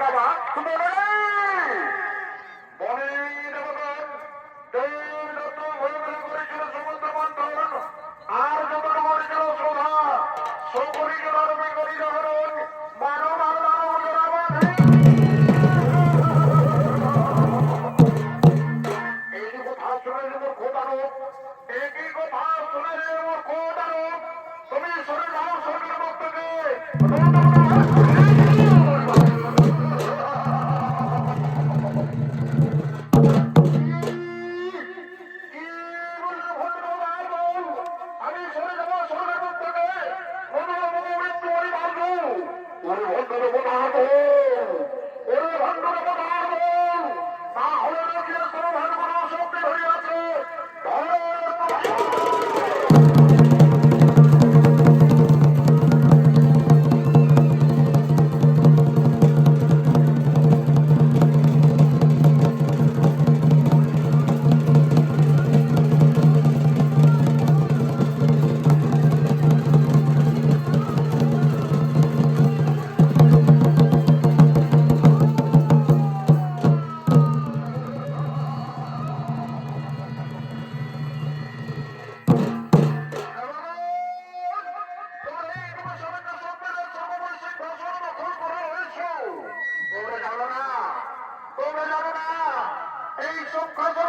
বাবা তুমি বনে ওরে ভণ্ডর São Paulo.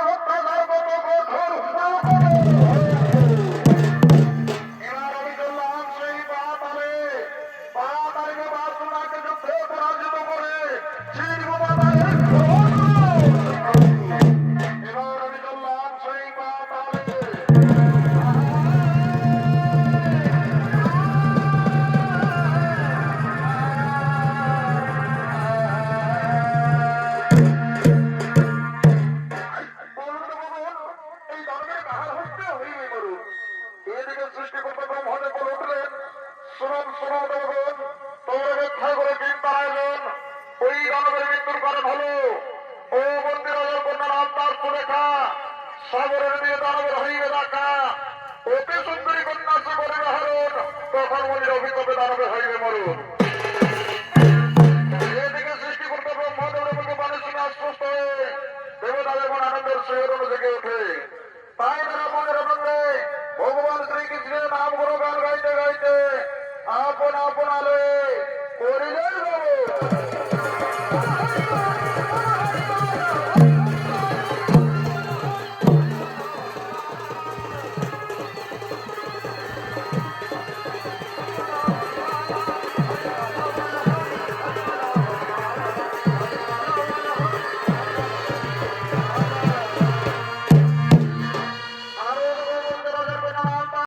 শুনুন, শুনুন দেবগণ, তোমরা রক্ষা করে দিন তারাইলেন, ওই দানবের মৃত্যুর কারণ হলো, ও মন্দির কন্যার আত্মার সুলেখা, সাগরের দিয়ে দানবের হইবে দেখা, অতি সুন্দরী কন্যা করিবে হরণ, তখন মন্দির অভিজ্ঞতা দানবে হইবে ওঠে। তাই তারা মনের আনন্দে ভগবান শ্রীকৃষ্ণের নামগুলো গান গাইতে গাইতে आपण आपण आलोय. कोरिडॉर बाबू.